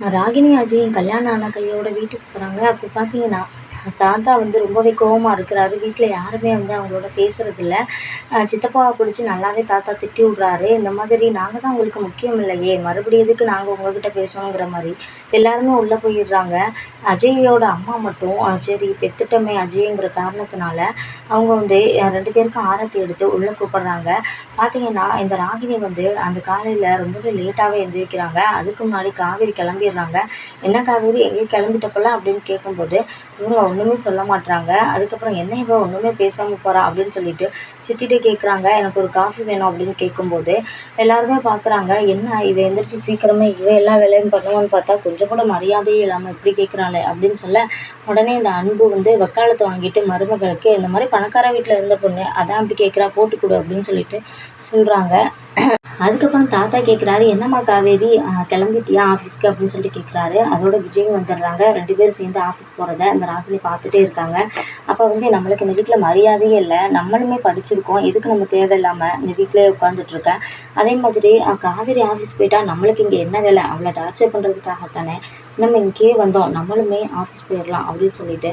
ராகினி அஜயும் கல்யாணம் ஆன கையோட வீட்டுக்கு போகிறாங்க அப்போ பார்த்தீங்கன்னா தாத்தா வந்து ரொம்பவே கோவமாக இருக்கிறாரு. வீட்டில் யாருமே வந்து அவங்களோட பேசுகிறதில்ல சித்தப்பாவை பிடிச்சி நல்லாவே தாத்தா திட்டி விட்றாரு. இந்த மாதிரி நாங்கள் தான் உங்களுக்கு முக்கியம் இல்லையே. மறுபடியும் எதுக்கு நாங்கள் உங்ககிட்ட பேசணுங்கிற மாதிரி எல்லாருமே உள்ளே போயிடுறாங்க. அஜயோட அம்மா மட்டும் சரி பெத்துட்டமே அஜய்ங்கிற காரணத்தினால அவங்க வந்து ரெண்டு பேருக்கும் ஆரத்தி எடுத்து உள்ளே கூப்பிட்றாங்க. பார்த்தீங்கன்னா இந்த ராகினி வந்து அந்த காலையில் ரொம்பவே லேட்டாகவே எழுந்திரிக்கிறாங்க அதுக்கு முன்னாடி காவேரி கிளம்பிடுறாங்க. என்ன காவேரி எங்கேயும் கிளம்பிட்ட அப்படின்னு கேட்கும்போது இவங்க ஒன்றுமே சொல்ல மாட்டுறாங்க அதுக்கப்புறம் என்ன இவன் ஒன்றுமே பேசாமல் போகிறா அப்படின்னு சொல்லிட்டு சித்திகிட்ட கேட்குறாங்க எனக்கு ஒரு காஃபி வேணும் அப்படின்னு கேட்கும்போது எல்லாருமே பார்க்குறாங்க என்ன இவ எந்திரிச்சு சீக்கிரமே இவ எல்லா வேலையும் பண்ணுவான்னு பார்த்தா கொஞ்சம் கூட மரியாதையே இல்லாமல் இப்படி கேட்குறாளே அப்படின்னு சொல்ல உடனே இந்த அன்பு வந்து வக்காலத்தை வாங்கிட்டு மருமகளுக்கு இந்த மாதிரி பணக்கார வீட்டில் இருந்த பொண்ணு அதான் அப்படி கேட்குறா போட்டு கொடு அப்படின்னு சொல்லிட்டு சொல்கிறாங்க அதுக்கப்புறம் தாத்தா கேட்குறாரு என்னம்மா காவேரி கிளம்பிட்டியா ஆஃபீஸ்க்கு அப்படின்னு சொல்லிட்டு கேட்குறாரு அதோட விஜயும் வந்துடுறாங்க. ரெண்டு பேரும் சேர்ந்து ஆஃபீஸ் போகிறத அந்த ராகினி பார்த்துட்டே இருக்காங்க. அப்போ வந்து நம்மளுக்கு இந்த வீட்டில் மரியாதையே இல்லை. நம்மளுமே படிச்சிருக்கோம். எதுக்கு நம்ம தேவையில்லாமல் இந்த வீட்டிலே உட்காந்துட்ருக்கேன் அதே மாதிரி காவேரி ஆஃபீஸ் போயிட்டா நம்மளுக்கு இங்கே என்ன வேலை? அவளை டார்ச்சர் பண்ணுறதுக்காகத்தானே நம்ம இங்கேயே வந்தோம். நம்மளுமே ஆஃபீஸ் போயிடலாம் அப்படின்னு சொல்லிட்டு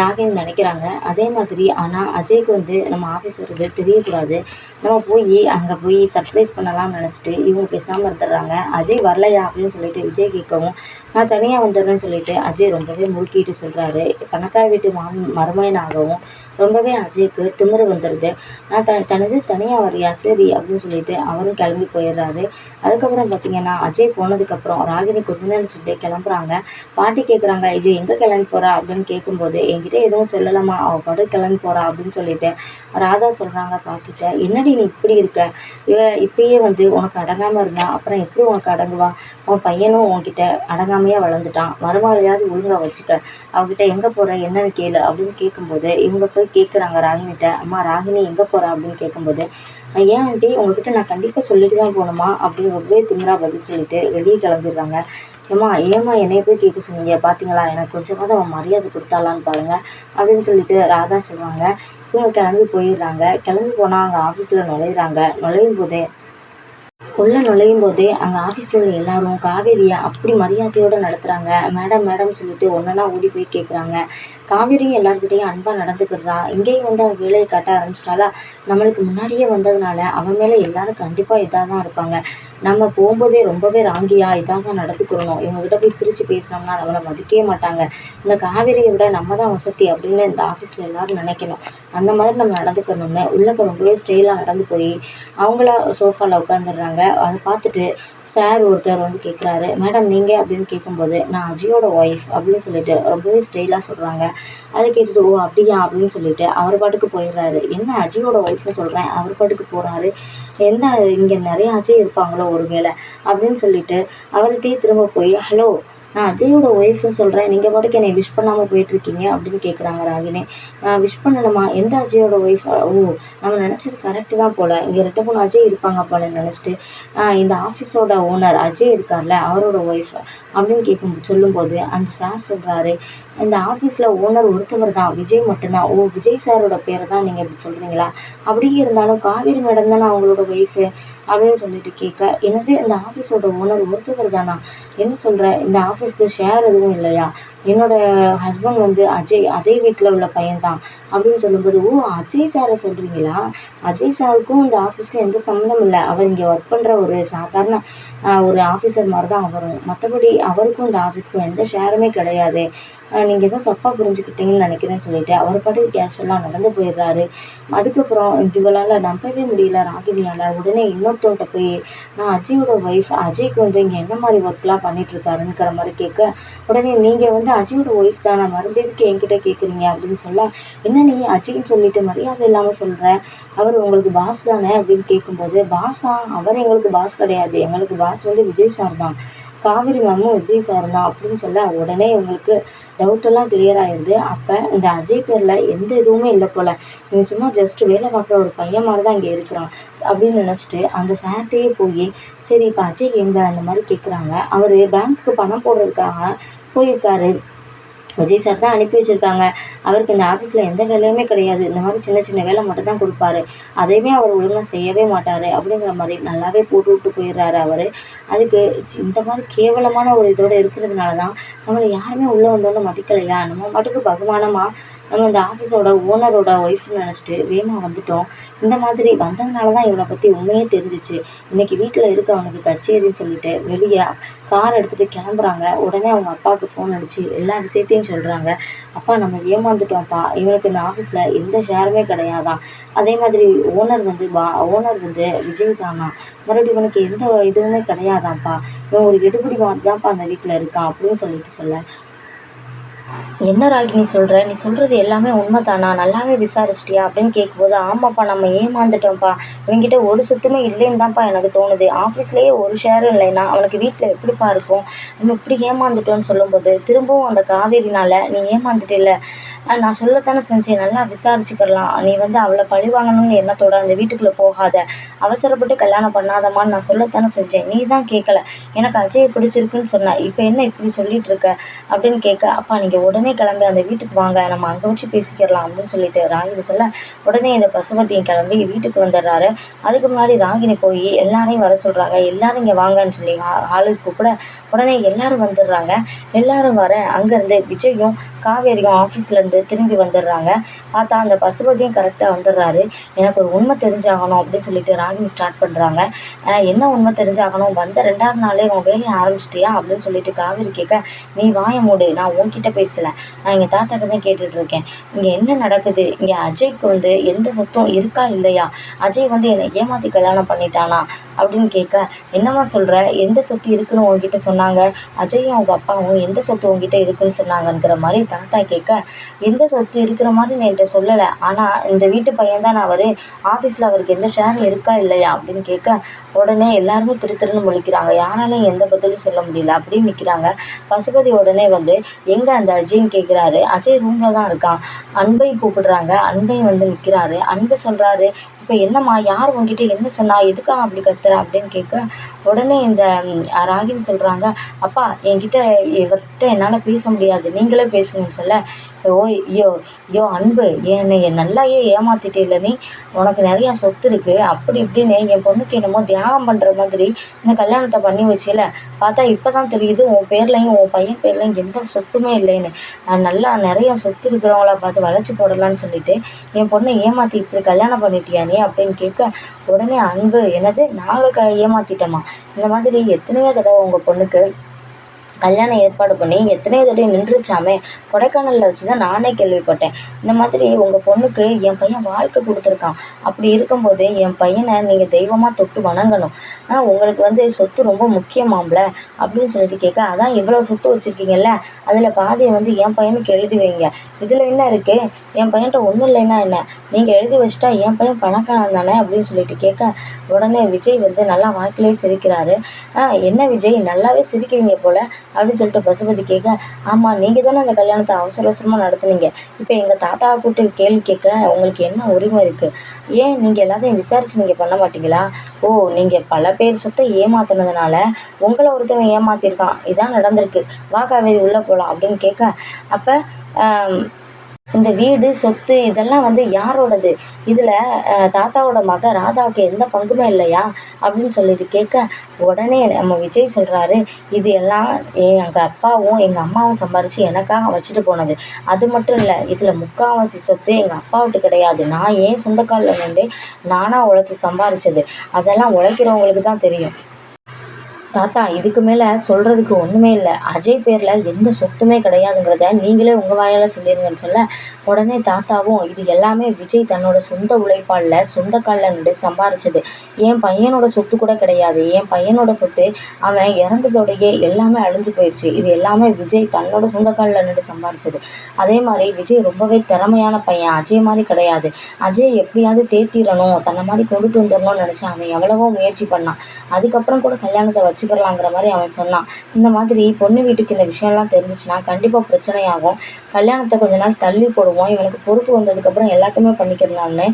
ராகினி நினைக்கிறாங்க. அதே மாதிரி ஆனால் அஜய்க்கு வந்து நம்ம ஆஃபீஸ் வர்றது தெரியக்கூடாது. நம்ம போய் அங்கே போய் சர்ப்ரைஸ் பண்ணலாம்னு நினச்சிட்டு இவங்க பேசாமல் இருந்துடுறாங்க. அஜய் வரலையா அப்படின்னு சொல்லிட்டு விஜய் கேட்கவும் நான் தனியாக வந்துடுறேன்னு சொல்லிட்டு அஜய் ரொம்பவே முறுக்கிட்டு சொல்கிறாரு பணக்கார வீட்டு மா மருமையனாகவும் ரொம்பவே அஜய்க்கு திமிரு வந்துடுது நான் த தனது தனியாக வரியா சரி அப்படின்னு சொல்லிட்டு அவரும் கிளம்பி போயிடுறாரு. அதுக்கப்புறம் பார்த்தீங்கன்னா அஜய் போனதுக்கப்புறம் ராகினி கொஞ்ச நினச்சிட்டு கிளம்புறாங்க. பாட்டி கேட்குறாங்க இது எங்கே கிளம்பி போகிறா அப்படின்னு கேட்கும்போது என்கிட்ட எதுவும் சொல்லலாமா அவள் படம் கிளம்பி போகிறா அப்படின்னு சொல்லிட்டு ராதா சொல்கிறாங்க பாட்டிட்ட. என்னடி நீ இப்படி இருக்க? இவ இப்பயே வந்து உனக்கு அடங்காமல் இருந்தா அப்புறம் எப்படி உனக்கு அடங்குவா? உன் பையனும் உன்கிட்ட அடங்காமையாக வளர்ந்துட்டான். மருமகளையாவது ஒழுங்காக வச்சுக்க. அவகிட்ட எங்கே போகிற என்னன்னு கேளு அப்படின்னு கேட்கும்போது இவங்க போய் கேட்குறாங்க ராகினிட்ட. அம்மா ராகினி எங்கே போகிறா அப்படின்னு கேட்கும்போது ஏன் ஆண்டி? உங்ககிட்ட நான் கண்டிப்பாக சொல்லிட்டு தான் போகணுமா? அப்படின்னு ரொம்பவே திமிரா பதில் சொல்லிட்டு வெளியே கிளம்பிடுறாங்க. ஏம்மா ஏம்மா என்னைய போய் கேட்க சொன்னீங்க? பார்த்தீங்களா எனக்கு கொஞ்சமாவது அவன் மரியாதை கொடுத்தாலான்னு பாருங்கள் அப்படின்னு சொல்லிட்டு ராதா சொல்லுவாங்க. இவங்க கிளம்பி போயிடுறாங்க. கிளம்பி போனால் அங்கே ஆஃபீஸில் நுழையிறாங்க. நுழையும் போதே உள்ளே நுழையும் போதே அங்கே ஆஃபீஸில் உள்ள எல்லாரும் காவேரியை அப்படி மரியாதையோடு நடத்துகிறாங்க மேடம் மேடம் சொல்லிட்டு ஒன்றா ஓடி போய் கேட்குறாங்க காவேரியும் எல்லாருக்கிட்டையும் அன்பாக நடந்துக்கிறா. இங்கேயும் வந்து அவன் வேலையை காட்ட ஆரம்பிச்சிட்டாலா நம்மளுக்கு முன்னாடியே வந்ததுனால அவன் மேலே எல்லாரும் கண்டிப்பாக இதாக தான் இருப்பாங்க. நம்ம போகும்போதே ரொம்பவே ராங்கியாக இதாக நடந்துக்கிறணும் இவங்ககிட்ட போய் சிரித்து பேசினோம்னா நம்மளை மதிக்கவே மாட்டாங்க. இந்த காவேரியை விட நம்ம தான் வசதி அப்படின்னு இந்த ஆஃபீஸில் எல்லோரும் நினைக்கணும். அந்த மாதிரி நம்ம நடந்துக்கணும்னு உள்ளக்க ரொம்பவே ஸ்டைலாக நடந்து போய் அவங்களா சோஃபாவில் உட்காந்துடுறாங்க அதை பார்த்துட்டு சார் ஒருத்தர் வந்து கேட்குறாரு மேடம் நீங்கள் அப்படின்னு கேட்கும்போது நான் அஜியோட ஒய்ஃப் அப்படின்னு சொல்லிட்டு ரொம்பவே ஸ்டைலாக சொல்கிறாங்க அதை கேட்டுட்டு ஓ அப்படியா? அப்படின்னு சொல்லிட்டு அவர் பாட்டுக்கு போயிடுறாரு. என்ன அஜியோட ஒய்ஃப்னு சொல்கிறேன் அவர் பாட்டுக்கு போகிறாரு என்ன இங்கே நிறைய அஜய் இருப்பாங்களோ ஒரு வேளை அப்படின்னு சொல்லிட்டு அவர்கிட்டயே திரும்ப போய் ஹலோ நான் அஜயோட ஒய்ஃப்னு சொல்கிறேன் நீங்கள் பாட்டுக்கு என்னை விஷ் பண்ணாமல் போயிட்டுருக்கீங்க அப்படின்னு கேட்குறாங்க ராகினி. விஷ் பண்ணணுமா? எந்த அஜயோட ஒய்ஃப் ஓ நம்ம நினச்சது கரெக்டு தான் போல். இங்கே ரெண்டு மூணு அஜய் இருப்பாங்க போல நினச்சிட்டு. இந்த ஆஃபீஸோட ஓனர் அஜய் இருக்கார்ல அவரோட ஒய்ஃப் அப்படின்னு கேட்கும் சொல்லும்போது அந்த சார் சொல்கிறாரு இந்த ஆஃபீஸில் ஓனர் ஒருத்தவர் தான் விஜய் மட்டும்தான். ஓ விஜய் சாரோட பேரை தான் நீங்கள் இப்படி சொல்கிறீங்களா அப்படியே இருந்தாலும் காவேரி மேடம் தானே அவங்களோட ஒய்ஃபு அப்படின்னு சொல்லிட்டு கேட்க என்னது இந்த ஆஃபீஸோட ஓனர் ஒருத்தவர் தானா? என்ன சொல்கிற இந்த ஆஃபீஸ்க்கு ஷேர் எதுவும் இல்லையா? என்னோடய ஹஸ்பண்ட் வந்து அஜய் அதே வீட்டில் உள்ள பையன்தான். அப்படின்னு சொல்லும்போது ஓ அஜய் சாரை சொல்கிறீங்களா அஜய் சாருக்கும் இந்த ஆஃபீஸ்க்கும் எந்த சம்மந்தம் இல்லை. அவர் இங்கே ஒர்க் பண்ணுற ஒரு சாதாரண ஒரு ஆஃபீஸர் மாதிரி தான் அவரும். மற்றபடி அவருக்கும் இந்த ஆஃபீஸ்க்கும் எந்த ஷேருமே கிடையாது. நீங்கள் எதுவும் தப்பாக புரிஞ்சுக்கிட்டீங்கன்னு நினைக்கிறேன்னு சொல்லிட்டு அவர் பாட்டுக்கு கேஷுவலாக நடந்து போயிடுறாரு. அதுக்கப்புறம் இவளால் நம்பவே முடியல ராகினியால் உடனே இன்னும் இன்னொருத்தவன்ட்ட போய் நான் அஜயோட ஒய்ஃப் அஜய்க்கு வந்து இங்கே என்ன மாதிரி ஒர்க்லாம் பண்ணிகிட்ருக்காருங்கிற மாதிரி கேட்க உடனே நீங்கள் வந்து அஜயோட ஒய்ஃப் தானே மறுபடியும் என்கிட்ட கேட்குறீங்க அப்படின்னு சொல்ல என்ன நீ அஜய்ன்னு சொல்லிட்டு மரியாதை இல்லாமல் சொல்கிற அவர் உங்களுக்கு பாஸ் தானே அப்படின்னு கேட்கும்போது பாஸா அவர் எங்களுக்கு பாஸ் கிடையாது. எங்களுக்கு பாஸ் வந்து விஜய் சார் தான். காவிரி மேமும் விஜய் சார் தான் அப்படின்னு சொல்ல உடனே இவங்களுக்கு டவுட்டெல்லாம் கிளியர் ஆயிடுது அப்போ இந்த அஜய் பேரில் எந்த இதுவுமே இல்லை போல். இவன் சும்மா ஜஸ்ட் வேலை பார்க்குற ஒரு பையன் மாதிரி தான் இங்கே இருக்கிறான் அப்படின்னு நினச்சிட்டு அந்த சார்ட்டையே போய் சரி இப்போ அஜய் எங்கே? அந்த மாதிரி கேட்குறாங்க அவர் பேங்க்குக்கு பணம் போடுறதுக்காக போயிருக்காரு. விஜய் சார் தான் அனுப்பி வச்சுருக்காங்க. அவருக்கு இந்த ஆஃபீஸில் எந்த வேலையுமே கிடையாது. இந்த மாதிரி சின்ன சின்ன வேலை மட்டும் தான் கொடுப்பாரு. அதையுமே அவர் ஒழுங்காக செய்யவே மாட்டார் அப்படிங்கிற மாதிரி நல்லாவே போட்டு விட்டு போயிடுறாரு அவர். அதுக்கு இந்த மாதிரி கேவலமான ஒரு இதோடு இருக்கிறதுனால தான் நம்மளை யாருமே உள்ளே வந்தோன்னு மதிக்கலையா? நம்ம பாட்டுக்கு பகுமானமாக நம்ம இந்த ஆஃபீஸோட ஓனரோட ஒய்ஃப்னு நினச்சிட்டு வேகமாக வந்துட்டோம். இந்த மாதிரி வந்ததுனால தான் இவனை பற்றி உண்மையே தெரிஞ்சிச்சு. இன்றைக்கி வீட்டில் இருக்க அவனுக்கு கச்சேரின்னு சொல்லிட்டு வெளியே கார் எடுத்துகிட்டு கிளம்புறாங்க. உடனே அவங்க அப்பாவுக்கு ஃபோன் அடித்து எல்லா விஷயத்தையும் சொல்கிறாங்க அப்பா நம்ம ஏமாந்துட்டோம்ப்பா. இவனுக்கு இந்த ஆஃபீஸில் எந்த ஷேருமே கிடையாதான் அதே மாதிரி ஓனர் வந்து வா ஓனர் வந்து விஜய் தானா மறுபடியும் இவனுக்கு எந்த இதுவுமே கிடையாதாம்ப்பா? இவன் ஒரு எடுபடி மாதிரி தான்ப்பா அந்த வீட்டில் இருக்கான் அப்படின்னு சொல்லிட்டு சொல்ல. என்ன ராகினி சொல்கிற நீ சொல்கிறது எல்லாமே உண்மைதானா? நல்லாவே விசாரிச்சிட்டியா? அப்படின்னு கேட்கும்போது ஆமாப்பா நம்ம ஏமாந்துட்டோம்ப்பா. இவன்கிட்ட ஒரு சுத்தமே இல்லைன்னு தான்ப்பா எனக்கு தோணுது. ஆஃபீஸ்லேயே ஒரு ஷேரும் இல்லைன்னா அவனுக்கு வீட்டில் எப்படிப்பா இருக்கும்? நம்ம இப்படி ஏமாந்துட்டோன்னு சொல்லும்போது திரும்பவும் அந்த காவேரினால நீ ஏமாந்துட்டில்ல. நான் சொல்லத்தானே செஞ்சேன். நல்லா விசாரிச்சுக்கலாம். நீ வந்து அவளை பழி வாங்கணும்னு எண்ணத்தோட அந்த வீட்டுக்குள்ளே போகாத. அவசரப்பட்டு கல்யாணம் பண்ணாதம்மான்னு நான் சொல்லத்தானே செஞ்சேன். நீ தான் கேட்கல எனக்கு அஜய் பிடிச்சிருக்குன்னு சொன்ன. இப்போ என்ன இப்படி சொல்லிட்டு இருக்க? அப்படின்னு கேட்க அப்பா நீங்கள் உடனே கிளம்பி அந்த வீட்டுக்கு வாங்க. நம்ம அங்கே வச்சு பேசிக்கிறலாம் அப்படின்னு சொல்லிட்டு ராகினி சொல்ல உடனே இந்த பசுபதியும் கிளம்பி வீட்டுக்கு வந்துடுறாரு. அதுக்கு முன்னாடி ராகினி போய் எல்லாரையும் வர சொல்கிறாங்க எல்லாரும் இங்கே வாங்கன்னு சொல்லி ஆளுக்கு கூப்பிட உடனே எல்லாரும் வந்துடுறாங்க. எல்லாரும் வர அங்கேருந்து விஜயும் காவேரியும் ஆஃபீஸ்லேருந்து திரும்பி வந்துடுறாங்க. பார்த்தா அந்த பசுபதியும் கரெக்டாக வந்துடுறாரு. எனக்கு ஒரு உண்மை தெரிஞ்சாகணும் அப்படின்னு சொல்லிட்டு ராகினி ஸ்டார்ட் பண்ணுறாங்க என்ன உண்மை தெரிஞ்சாகணும்? வந்த ரெண்டாவது நாளே உன் வேலையை ஆரம்பிச்சிட்டியா அப்படின்னு சொல்லிட்டு காவேரி கேட்க நீ வாய மூடு நான் உன்கிட்ட பேசல நான் எங்கள் தாத்தாட்ட தான் கேட்டுட்ருக்கேன் இங்கே என்ன நடக்குது? இங்கே அஜய்க்கு வந்து எந்த சொத்தும் இருக்கா இல்லையா? அஜய் வந்து என்னை ஏமாற்றி கல்யாணம் பண்ணிட்டானா? அப்படின்னு கேட்க என்னம்மா சொல்கிற எந்த சொத்து இருக்குன்னு உங்ககிட்ட சொன்னாங்க? அஜயும் அவங்க அப்பாவும் எந்த சொத்து உங்ககிட்ட இருக்குன்னு சொன்னாங்கங்கிற மாதிரி தாத்தா கேட்க எந்த சொத்து இருக்கிற மாதிரி நான் என்கிட்ட சொல்லலை. ஆனால் இந்த வீட்டு பையன் தான் அவர். ஆஃபீஸில் அவருக்கு எந்த ஷேர் இருக்கா இல்லையா அப்படின்னு கேட்க உடனே எல்லாருமே திரு திருன்னு முழிக்கிறாங்க. யாராலையும் எந்த பதிலும் சொல்ல முடியல அப்படின்னு நிற்கிறாங்க பசுபதி உடனே வந்து எங்கே அந்த அஜய்ன்னு கேட்குறாரு அஜய் ரூமில் தான் இருக்கான். அன்பை கூப்பிடுறாங்க. அன்பை வந்து நிற்கிறாரு அன்பு சொல்கிறாரு இப்போ என்னம்மா யார் உங்ககிட்ட என்ன சொன்னா எதுக்காக அப்படி கத்துற அப்படின்னு கேட்க உடனே இந்த ராகின்னு ராகினி சொல்கிறாங்க அப்பா என்கிட்ட இவர்கிட்ட என்னால் பேச முடியாது நீங்களே பேசுங்கன்னு சொல்ல ஓ ஐயோ ஐயோ அன்பு என்னை நல்லாயே ஏமாத்திட்டே நீ? உனக்கு நிறையா சொத்து இருக்குது அப்படி இப்படின்னு என் பொண்ணுக்கு என்னமோ தியாகம் பண்ணுற மாதிரி இந்த கல்யாணத்தை பண்ணி வச்சில. பார்த்தா இப்போ தான் தெரியுது உன் பேர்லையும் உன் பையன் பேர்லையும் எந்த சொத்துமே இல்லைன்னு. நான் நல்லா நிறையா சொத்து இருக்கிறவங்கள பார்த்து வளைச்சி போடலான்னு சொல்லிட்டு என் பொண்ணை ஏமாற்றி இப்படி கல்யாணம் பண்ணிட்டியா நீ அப்படின்னு கேட்க உடனே அன்பு என்னது? நாங்கள் க ஏமாத்திட்டோமா? இந்த மாதிரி எத்தனையோ தடவை உங்கள் பொண்ணுக்கு கல்யாணம் ஏற்பாடு பண்ணி எத்தனையோ தடவை நின்றுச்சாமே? கொடைக்கானலில் வச்சு தான் நானே கேள்விப்பட்டேன். இந்த மாதிரி உங்கள் பொண்ணுக்கு என் பையன் வாழ்க்கை கொடுத்துருக்கான். அப்படி இருக்கும்போது என் பையனை நீங்கள் தெய்வமாக தொட்டு வணங்கணும். ஆ உங்களுக்கு வந்து சொத்து ரொம்ப முக்கியமாம்ல? அப்படின்னு சொல்லிட்டு கேட்க அதான் இவ்வளோ சொத்து வச்சுருக்கீங்கல்ல? அதில் பாதியை வந்து என் பையனுக்கு எழுதி வைங்க. இதில் என்ன இருக்குது என் பையன்கிட்ட ஒன்றும் இல்லைன்னா என்ன? நீங்கள் எழுதி வச்சிட்டா என் பையன் பணக்காரன் தானே? அப்படின்னு சொல்லிட்டு கேட்க உடனே விஜய் வந்து நல்லா வாழ்க்கையிலேயே சிரிக்கிறாரு. ஆ என்ன விஜய்? நல்லாவே சிரிக்கிறீங்க போல். அப்படின்னு சொல்லிட்டு பசுபதி கேட்க ஆமாம் நீங்கள் தானே அந்த கல்யாணத்தை அவசர அவசரமாக நடத்துனீங்க. இப்போ எங்கள் தாத்தாவை கூப்பிட்டு கேள்வி கேட்க உங்களுக்கு என்ன உரிமை இருக்குது ஏன் நீங்கள் எல்லாத்தையும் விசாரிச்சு நீங்கள் பண்ண மாட்டீங்களா? ஓ நீங்கள் பல பேர் சொத்தை ஏமாத்தினதுனால உங்களை ஒருத்தவன் ஏமாத்திருக்கான். இதான் நடந்திருக்கு. வா காவேரி உள்ளே போகலாம் அப்படின்னு கேட்க அப்போ இந்த வீடு சொத்து இதெல்லாம் வந்து யாரோடது? இதில் தாத்தாவோட மக ராதாவுக்கு எந்த பங்குமே இல்லையா? அப்படின்னு சொல்லிட்டு கேட்க உடனே நம்ம விஜய் சொல்கிறாரு இது எல்லாம் எங்கள் அப்பாவும் எங்கள் அம்மாவும் சம்பாரித்து எனக்காக வச்சுட்டு போனது. அது மட்டும் இல்லை இதில் முக்கால்வாசி சொத்து எங்கள் அப்பாவுக்கு கிடையாது. நான் ஏன் சொந்த காலில் நின்று நானாக உழைச்சி சம்பாரிச்சது? அதெல்லாம் உழைக்கிறவங்களுக்கு தான் தெரியும். தாத்தா இதுக்கு மேலே சொல்கிறதுக்கு ஒன்றுமே இல்லை. அஜய் பேரில் எந்த சொத்துமே கிடையாதுங்கிறத நீங்களே உங்கள் வாயால் சொல்லிடுங்கன்னு சொல்ல உடனே தாத்தாவும் இது எல்லாமே விஜய் தன்னோட சொந்த உழைப்பாளில் சொந்த காலில் நின்று சம்பாரிச்சது. என் பையனோட சொத்து கூட கிடையாது. என் பையனோட சொத்து அவன் இறந்ததோடையே எல்லாமே அழிஞ்சு போயிடுச்சு இது எல்லாமே விஜய் தன்னோட சொந்த காலில் நின்று சம்பாரிச்சது. அதே மாதிரி விஜய் ரொம்பவே திறமையான பையன். அஜய் மாதிரி கிடையாது. அஜய் எப்படியாவது தேத்திடணும் தன்னை மாதிரி கொண்டுட்டு வந்துடணும்னு நினச்சான் அவன் எவ்வளவோ முயற்சி பண்ணான். அதுக்கப்புறம் கூட கல்யாணத்தை வச்சு வச்சுக்கிறலாங்கிற மாதிரி அவன் சொன்னான். இந்த மாதிரி பொண்ணு வீட்டுக்கு இந்த விஷயம்லாம் தெரிஞ்சிச்சுன்னா கண்டிப்பாக பிரச்சனையாகும். கல்யாணத்தை கொஞ்ச நாள் தள்ளி போடுவோம். இவனுக்கு பொறுப்பு வந்ததுக்கப்புறம் எல்லாத்தையுமே பண்ணிக்கிறலாம்னு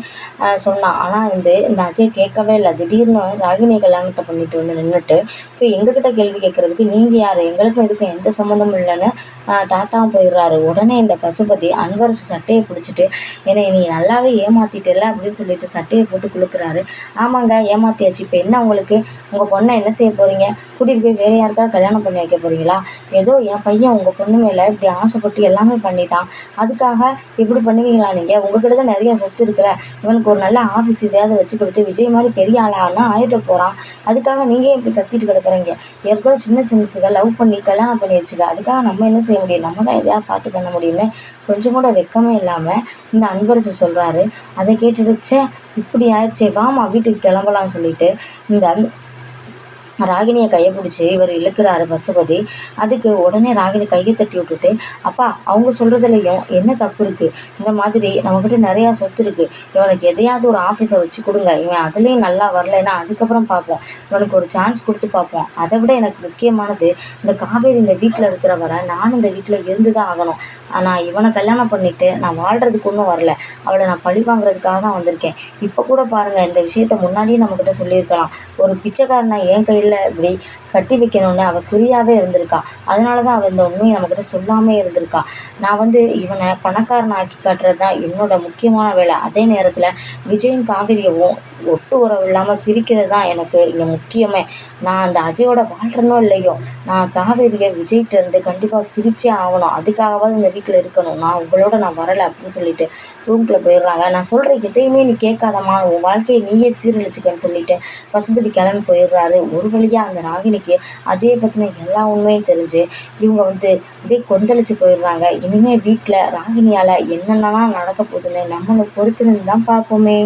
சொன்னான். ஆனால் வந்து இந்த அஜய் கேட்கவே இல்லை. திடீர்னு ராகினி கல்யாணத்தை பண்ணிட்டு வந்து நின்றுட்டு இப்போ எங்ககிட்ட கேள்வி கேட்குறதுக்கு நீங்கள் யார்? எங்களுக்கும் இதுக்கும் எந்த சம்மந்தமும் இல்லைன்னு தாத்தாவும் போயிடுறாரு. உடனே இந்த பசுபதி அன்வரசு சட்டையை பிடிச்சிட்டு என்னை நீ நல்லாவே ஏமாத்திட்டல அப்படின்னு சொல்லிட்டு சட்டையை போட்டு குளுக்குறாரு ஆமாங்க ஏமாத்தியாச்சு. இப்போ என்ன உங்களுக்கு? உங்கள் பொண்ணை என்ன செய்ய போகிறீங்க கூட்டிகிட்டு போய் வேறு யாருக்காவது கல்யாணம் பண்ணி வைக்க போகிறீங்களா ஏதோ என் பையன் உங்கள் பொண்ணு மேலே இப்படி ஆசைப்பட்டு எல்லாமே பண்ணிட்டான். அதுக்காக இப்படி பண்ணுவீங்களா நீங்கள் உங்ககிட்ட தான் நிறைய சொத்து இருக்கிற இவனுக்கு ஒரு நல்ல ஆஃபீஸ் இதையாவது வச்சு கொடுத்து விஜய் மாதிரி பெரிய ஆளானா ஆயிட்டு போகிறான் அதுக்காக நீங்கள் இப்படி கத்திட்டு கிடக்குறீங்க? ஏற்கனவே சின்ன சின்னசுக லவ் பண்ணி கல்யாணம் பண்ணி வச்சுக்க. அதுக்காக நம்ம என்ன செய்ய முடியும்? நம்ம தான் எதையாவது பார்த்து பண்ண முடியும்னு கொஞ்சம் கூட வெக்கமே இல்லாமல் இந்த அன்பரசு சொல்கிறாரு அதை கேட்டுடுச்சே இப்படி ஆயிடுச்சே வாமா வீட்டுக்கு கிளம்பலாம்னு சொல்லிட்டு இந்த ராகினியை கையை பிடிச்சி இவர் இழுக்கிறாரு பசுபதி. அதுக்கு உடனே ராகினி கையை தட்டி விட்டுட்டு அப்பா அவங்க சொல்கிறதுலையும் என்ன தப்பு இருக்குது இந்த மாதிரி நம்மக்கிட்ட நிறையா சொத்து இருக்குது இவனுக்கு எதையாவது ஒரு ஆஃபீஸை வச்சு கொடுங்க. இவன் அதுலேயும் நல்லா வரலைன்னா அதுக்கப்புறம் பார்ப்போம். இவனுக்கு ஒரு சான்ஸ் கொடுத்து பார்ப்போம். அதை விட எனக்கு முக்கியமானது இந்த காவேரி இந்த வீட்டில் இருக்கிற வர நானும் இந்த வீட்டில் இருந்து தான் ஆகணும். நான் இவனை கல்யாணம் பண்ணிவிட்டு நான் வாழ்கிறதுக்கு ஒன்றும் வரல. அவளை நான் பழி வாங்குறதுக்காக தான் வந்திருக்கேன். இப்போ கூட பாருங்கள் இந்த விஷயத்த முன்னாடியே நம்மக்கிட்ட சொல்லியிருக்கலாம். ஒரு பிச்சைக்காரனை என் கையில் இப்படி கட்டி வைக்கணும்னு அவள் குறியாகவே இருந்திருக்கா. அதனால தான் அவள் இந்த உண்மையை நம்மக்கிட்ட சொல்லாமே இருந்திருக்கா. நான் வந்து இவனை பணக்காரன் ஆக்கி காட்டுறது தான் என்னோட முக்கியமான வேலை. அதே நேரத்தில் விஜயும் காவிரியவும் ஒட்டு உறவு இல்லாமல் பிரிக்கிறது தான் எனக்கு இங்கே முக்கியமே. நான் அந்த அஜயோட வாழ்கிறனோ இல்லையோ நான் காவேரியை விஜய்கிட்ட இருந்து கண்டிப்பாக பிரித்தே ஆகணும். அதுக்காகவாவது இந்த வீட்டில் இருக்கணும். நான் உங்களோட நான் வரலை அப்படின்னு சொல்லிட்டு ரூம்குள்ளே போயிடுறாங்க. நான் சொல்கிற எதையுமே நீ கேட்காதம்மா. உன் வாழ்க்கையை நீயே சீரழிச்சுக்கன்னு சொல்லிட்டு பசுபதி கிளம்பி போயிடுறாரு. ஒரு வழியாக அந்த ராகினிக்கு அஜயை பற்றின எல்லா உண்மையும் தெரிஞ்சு இவங்க வந்து அப்படியே கொந்தளிச்சு போயிடுறாங்க. இனிமேல் வீட்டில் ராகினியால் என்னென்னலாம் நடக்க போகுதுன்னு நம்மளை பொறுத்திருந்து தான் பார்ப்போமே.